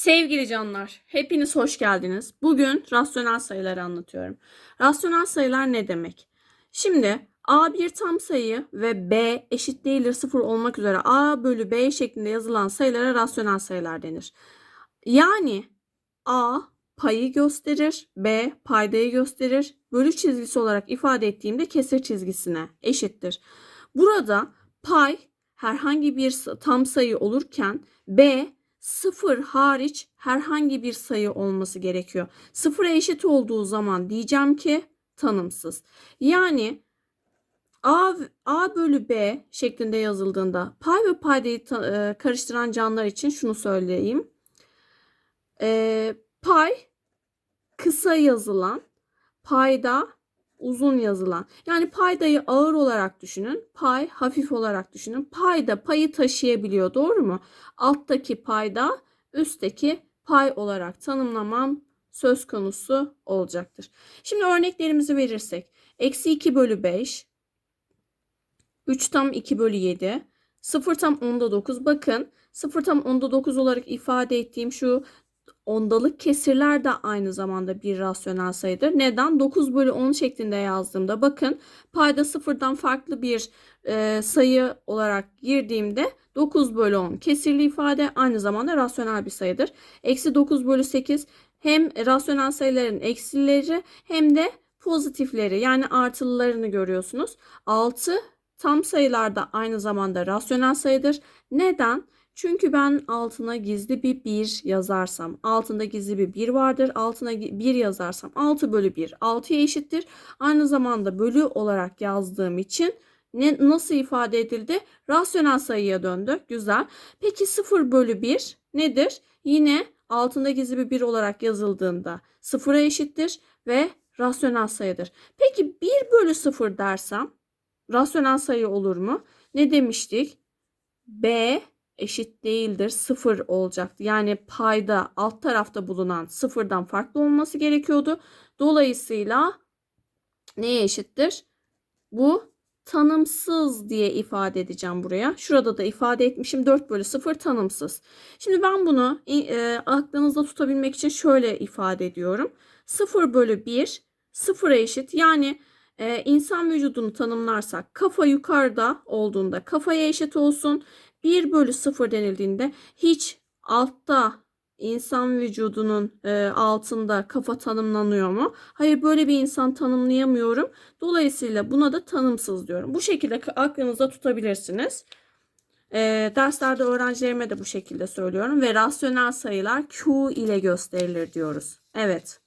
Sevgili canlar, hepiniz hoş geldiniz. Bugün rasyonel sayıları anlatıyorum. Rasyonel sayılar ne demek? Şimdi a bir tam sayı ve b eşit değildir sıfır olmak üzere a bölü b şeklinde yazılan sayılara rasyonel sayılar denir. Yani a payı gösterir, b paydayı gösterir. Bölü çizgisi olarak ifade ettiğimde kesir çizgisine eşittir. Burada pay herhangi bir tam sayı olurken b sıfır hariç herhangi bir sayı olması gerekiyor. Sıfıra eşit olduğu zaman diyeceğim ki tanımsız. Yani A, A bölü B şeklinde yazıldığında pay ve paydayı e, karıştıran canlılar için şunu söyleyeyim. E, pay kısa yazılan, payda uzun yazılan. Yani paydayı ağır olarak düşünün, pay hafif olarak düşünün. Payda payı taşıyabiliyor, doğru mu? Alttaki payda üstteki pay olarak tanımlamam söz konusu olacaktır. Şimdi örneklerimizi verirsek. Eksi 2 bölü 5, 3 tam 2 bölü 7, 0 tam onda 9. Bakın 0 tam onda 9 olarak ifade ettiğim şu ondalık kesirler de aynı zamanda bir rasyonel sayıdır. Neden? 9 bölü 10 şeklinde yazdığımda bakın payda sıfırdan farklı bir e, sayı olarak girdiğimde 9 bölü 10 kesirli ifade aynı zamanda rasyonel bir sayıdır. Eksi 9 bölü 8 hem rasyonel sayıların eksileri hem de pozitifleri yani artılılarını görüyorsunuz. 6 tam sayılarda aynı zamanda rasyonel sayıdır. Neden? Çünkü ben altına gizli bir 1 yazarsam, altında gizli bir 1 vardır. Altına 1 yazarsam 6 bölü 1 6'ya eşittir. Aynı zamanda bölü olarak yazdığım için ne, nasıl ifade edildi? Rasyonel sayıya döndü. Güzel. Peki 0 bölü 1 nedir? Yine altında gizli bir 1 olarak yazıldığında 0'a eşittir ve rasyonel sayıdır. Peki 1 bölü 0 dersem rasyonel sayı olur mu? Ne demiştik? B eşit değildir. Sıfır olacaktı. Yani payda alt tarafta bulunan sıfırdan farklı olması gerekiyordu. Dolayısıyla neye eşittir? Bu tanımsız diye ifade edeceğim buraya. Şurada da ifade etmişim 4 bölü 0 tanımsız. Şimdi ben bunu e, aklınızda tutabilmek için şöyle ifade ediyorum. 0 bölü 1 sıfıra eşit. Yani e, insan vücudunu tanımlarsak kafa yukarıda olduğunda kafaya eşit olsun. 1 bölü 0 denildiğinde hiç altta insan vücudunun e, altında kafa tanımlanıyor mu? Hayır böyle bir insan tanımlayamıyorum. Dolayısıyla buna da tanımsız diyorum. Bu şekilde aklınızda tutabilirsiniz. E, derslerde öğrencilerime de bu şekilde söylüyorum ve rasyonel sayılar Q ile gösterilir diyoruz. Evet.